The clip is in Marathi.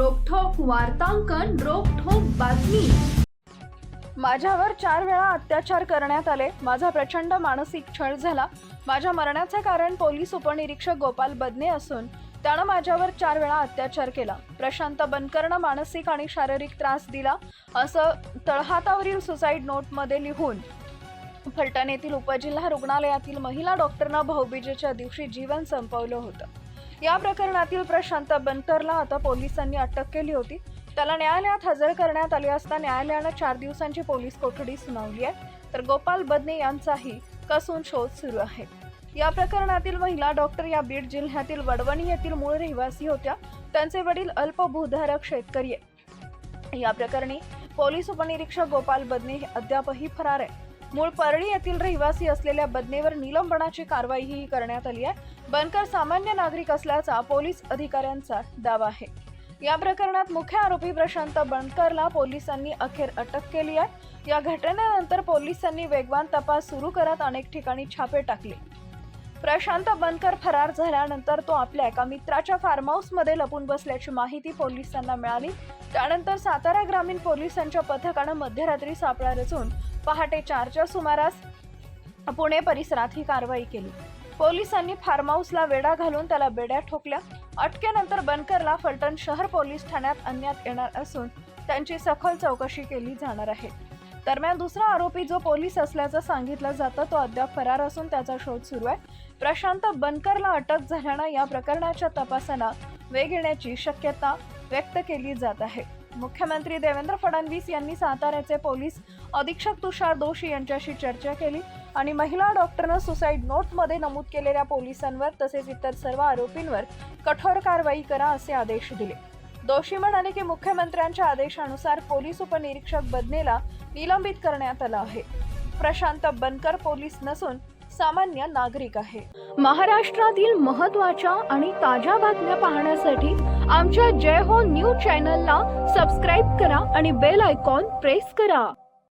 वार्तांकन रोखोक बातमी. माझ्यावर चार वेळा अत्याचार करण्यात आले. माझा प्रचंड मानसिक छळ झाला. माझ्या मरणाचे कारण पोलीस उपनिरीक्षक गोपाल बदने असून त्यानं माझ्यावर चार वेळा अत्याचार केला. प्रशांत बनकरनं मानसिक आणि शारीरिक त्रास दिला असं तळहातावरील सुसाईड नोटमध्ये लिहून फलटण येथील उपजिल्हा रुग्णालयातील महिला डॉक्टरनं भाऊबीजेच्या दिवशी जीवन संपवलं होतं. या प्रकरणातील प्रशांत बनकरला आता पोलिसांनी अटक केली होती. त्याला न्यायालयात हजर करण्यात आले असता न्यायालयानं चार दिवसांची पोलीस कोठडी सुनावली आहे. तर गोपाल बदने यांचाही कसून शोध सुरू आहे. या प्रकरणातील महिला डॉक्टर या बीड जिल्ह्यातील वडवणी येथील मूळ रहिवासी होत्या. त्यांचे वडील अल्पभूधारक शेतकरी आहे या प्रकरणी पोलीस उपनिरीक्षक गोपाल बदने हे अद्यापही फरार आहे मूळ परळी येथील रहिवासी असलेल्या बदनेवर निलंबनाची कारवाईही करण्यात आली आहे. बनकर सामान्य नागरिक असल्याचा पोलीस अधिकाऱ्यांचा दावा आहे. या प्रकरणात मुख्य आरोपी प्रशांत बनकरला पोलिसांनी अखेर अटक केली आहे. या घटनेनंतर पोलिसांनी वेगवान तपास सुरू करत अनेक ठिकाणी छापे टाकले. प्रशांत बनकर फरार झाल्यानंतर तो आपल्या एका मित्राच्या फार्म हाऊसमध्ये लपून बसल्याची माहिती पोलिसांना मिळाली. त्यानंतर सातारा ग्रामीण पोलिसांच्या पथकानं मध्यरात्री सापळा रचून पहाटे चारच्या सुमारास पुणे परिसरात ही कारवाई केली. पोलिसांनी फार्म हाऊसला वेढा घालून त्याला बेड्या ठोकल्या. अटकेनंतर बनकरला फलटण शहर पोलीस ठाण्यात आणण्यात येणार असून त्यांची सखोल चौकशी केली जाणार आहे. दरम्यान दुसरा आरोपी जो पोलीस असल्याचं सांगितलं जातं तो अद्याप फरार असून त्याचा शोध सुरू आहे. प्रशांत बनकरला अटक झाल्यानं या प्रकरणाच्या तपासाला वेग येण्याची शक्यता व्यक्त केली जात आहे. मुख्यमंत्री देवेंद्र फडणवीस यांनी साताऱ्याचे पोलीस अधीक्षक तुषार दोशी यांच्याशी चर्चा केली आणि महिला डॉक्टरनं सुसाईड नोटमध्ये नमूद केलेल्या पोलिसांवर तसेच इतर सर्व आरोपींवर कठोर कारवाई करा असे आदेश दिले. दोषी म्हणाले की मुख्यमंत्र्यांच्या आदेशानुसार पोलीस उपनिरीक्षक बदनेला निलंबित करण्यात आलं आहे. प्रशांत बनकर पोलीस नसून सामान्य नागरिक आहे. महाराष्ट्रातील महत्त्वाच्या आणि ताज्या बातम्या पाहण्यासाठी आमच्या जय हो न्यूज चॅनलला सबस्क्राईब करा आणि बेल आयकॉन प्रेस करा.